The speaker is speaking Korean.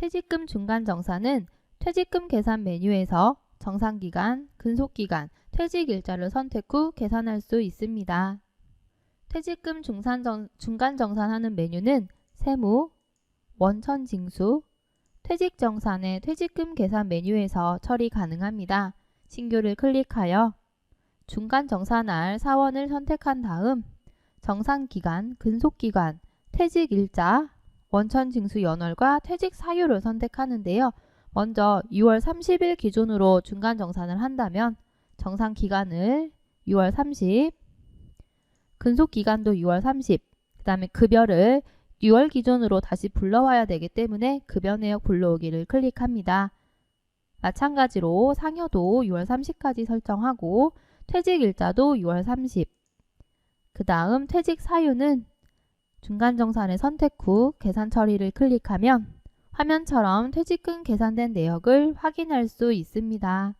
퇴직금 중간 정산은 퇴직금 계산 메뉴에서 정산기간, 근속기간, 퇴직일자를 선택 후 계산할 수 있습니다. 퇴직금 중산정, 중간 정산하는 메뉴는 세무, 원천징수, 퇴직정산의 퇴직금 계산 메뉴에서 처리 가능합니다. 신규를 클릭하여 중간 정산할 사원을 선택한 다음 정산기간, 근속기간, 퇴직일자, 원천 징수 연월과 퇴직 사유를 선택하는데요. 먼저 6월 30일 기준으로 중간 정산을 한다면 정산 기간을 6월 30, 근속 기간도 6월 30, 그 다음에 급여를 6월 기준으로 다시 불러와야 되기 때문에 급여 내역 불러오기를 클릭합니다. 마찬가지로 상여도 6월 30까지 설정하고 퇴직 일자도 6월 30, 그 다음 퇴직 사유는 중간정산을 선택 후 계산 처리를 클릭하면 화면처럼 퇴직금 계산된 내역을 확인할 수 있습니다.